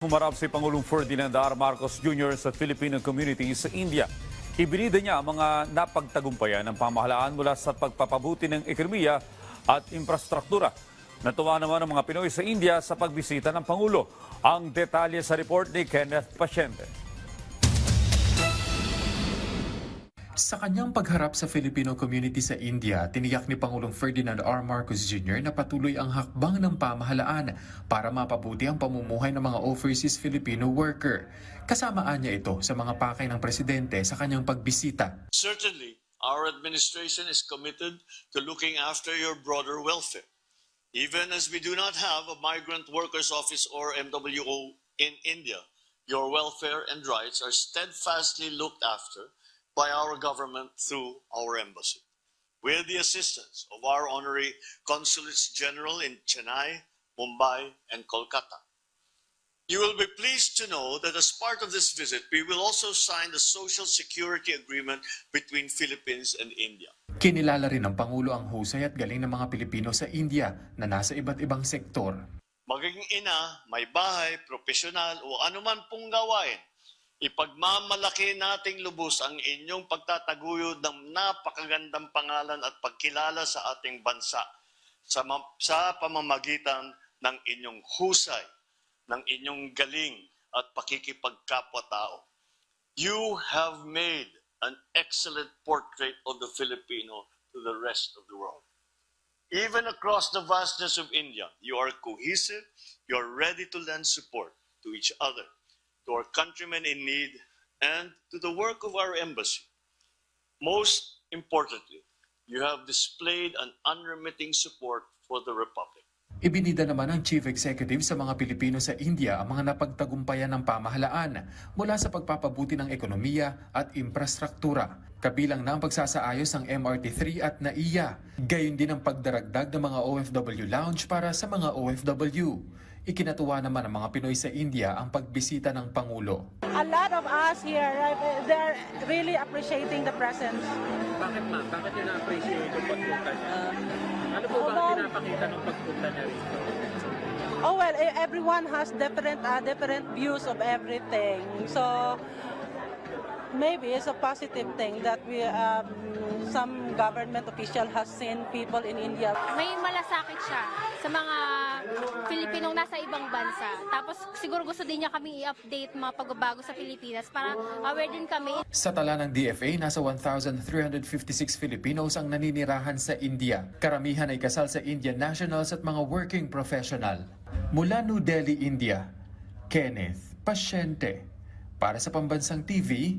Humarap si Pangulong Ferdinand R. Marcos Jr. sa Filipino community sa India. Ibinida niya ang mga napagtagumpayan ng pamahalaan mula sa pagpapabuti ng ekonomiya at infrastruktura. Natuwa naman ang mga Pinoy sa India sa pagbisita ng Pangulo. Ang detalye sa report ni Kenneth Pasyente. Sa kanyang pagharap sa Filipino community sa India, tiniyak ni Pangulong Ferdinand R. Marcos Jr. na patuloy ang hakbang ng pamahalaan para mapabuti ang pamumuhay ng mga overseas Filipino worker. Kasamaan niya ito sa mga pakay ng presidente sa kanyang pagbisita. Certainly, our administration is committed to looking after your broader welfare. Even as we do not have a migrant workers office or MWO in India, your welfare and rights are steadfastly looked after by our government through our embassy. With the assistance of our honorary consulates general in Chennai, Mumbai, and Kolkata. You will be pleased to know that as part of this visit, we will also sign the Social Security Agreement between Philippines and India. Kinilala rin ng Pangulo ang husay at galing ng mga Pilipino sa India na nasa iba't ibang sektor. Maging ina, may bahay, profesional o anuman pong gawain, ipagmamalaki nating lubos ang inyong pagtataguyod ng napakagandang pangalan at pagkilala sa ating bansa sa, sa pamamagitan ng inyong husay, ng inyong galing at pakikipagkapwa-tao. You have made an excellent portrait of the Filipino to the rest of the world. Even across the vastness of India, you are cohesive, you are ready to lend support to each other, to our countrymen in need, and to the work of our embassy. Most importantly, you have displayed an unremitting support for the Republic. Ibinida naman ng Chief Executive sa mga Pilipino sa India ang mga napagtagumpayan ng pamahalaan mula sa pagpapabuti ng ekonomiya at infrastruktura. Kabilang na ang pagsasaayos ng MRT3 at NAIA. Gayon din ang pagdaragdag ng mga OFW lounge para sa mga OFW. Ikinatuwa naman ng mga Pinoy sa India ang pagbisita ng Pangulo. a lot of us here, right, they're really appreciating the presence. Bakit ma'am? Bakit nyo na-appreciate yung pagpunta niya? Ano po ba ang pinapakita ng pagpunta niya rito? Oh well, e- everyone has different uh, different views of everything. So maybe it's a positive thing that we um, some government official has seen people in India may malasakit siya sa mga Pilipinong nasa ibang bansa. Tapos siguro gusto din niya kami i-update mga pagbabago sa Pilipinas para aware din kami. Sa tala ng DFA, nasa 1,356 Filipinos ang naninirahan sa India. Karamihan ay kasal sa Indian nationals at mga working professional. Mula New Delhi, India, Kenneth Pasyente. Para sa Pambansang TV,